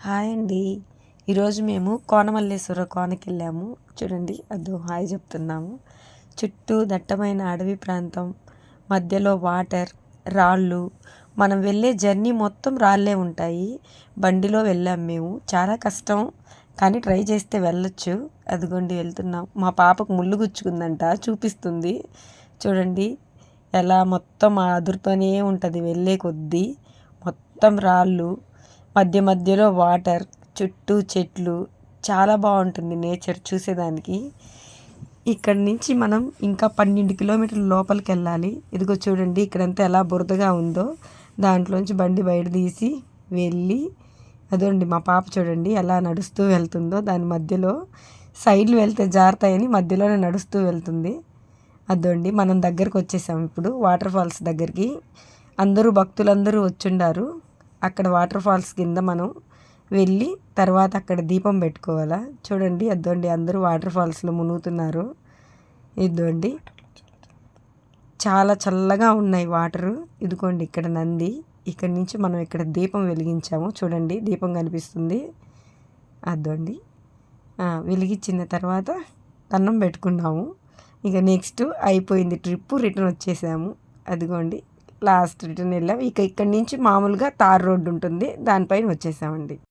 Hi అండి. ఈరోజు మేము కోనమల్లేశ్వర కోనకి వెళ్ళాము. చూడండి అదో హాయ్ చెప్తున్నాము. చుట్టూ దట్టమైన అడవి ప్రాంతం మధ్యలో వాటర్ రాళ్ళు. మనం వెళ్ళే జర్నీ మొత్తం రాళ్ళే ఉంటాయి. బండిలో వెళ్ళాం మేము. చాలా కష్టం కానీ ట్రై చేస్తే వెళ్ళొచ్చు. అదిగోండి వెళ్తున్నాం. మా పాపకు ముళ్ళు గుచ్చుకుందంట చూపిస్తుంది. చూడండి ఎలా మొత్తం అదురుతూనే ఉంటుంది వెళ్ళే కొద్దీ. మొత్తం రాళ్ళు మధ్య మధ్యలో వాటర్ చుట్టూ చెట్లు చాలా బాగుంటుంది నేచర్ చూసేదానికి. ఇక్కడ నుంచి మనం ఇంకా పన్నెండు కిలోమీటర్ల లోపలికి వెళ్ళాలి. ఇదిగో చూడండి ఇక్కడంతా ఎలా బురదగా ఉందో. దాంట్లోంచి బండి బయట తీసి వెళ్ళి అదోండి మా పాప చూడండి ఎలా నడుస్తూ వెళ్తుందో. దాని మధ్యలో సైడ్లు వెళ్తే జారుతాయని మధ్యలోనే నడుస్తూ వెళ్తుంది. అదోండి మనం దగ్గరకు వచ్చేసాం ఇప్పుడు వాటర్ ఫాల్స్ దగ్గరికి. అందరూ భక్తులందరూ వచ్చుండారు. అక్కడ వాటర్ ఫాల్స్ కింద మనం వెళ్ళి తర్వాత అక్కడ దీపం పెట్టుకోవాలా? చూడండి అదోండి అందరూ వాటర్ ఫాల్స్లో మునుగుతున్నారు. ఇదోండి చాలా చల్లగా ఉన్నాయి వాటరు. ఇదిగోండి ఇక్కడ నంది. ఇక్కడ నుంచి మనం ఇక్కడ దీపం వెలిగించాము. చూడండి దీపం కనిపిస్తుంది. అద్దోండి. వెలిగించిన తర్వాత అన్నం పెట్టుకున్నాము. ఇక నెక్స్ట్ అయిపోయింది ట్రిప్ రిటర్న్ వచ్చేసాము. అదిగోండి. లాస్ట్ రిటర్న్ వెళ్ళాం. ఇక ఇక్కడి నుంచి మామూలుగా తార్ రోడ్డు ఉంటుంది. దానిపైన వచ్చేసామండి.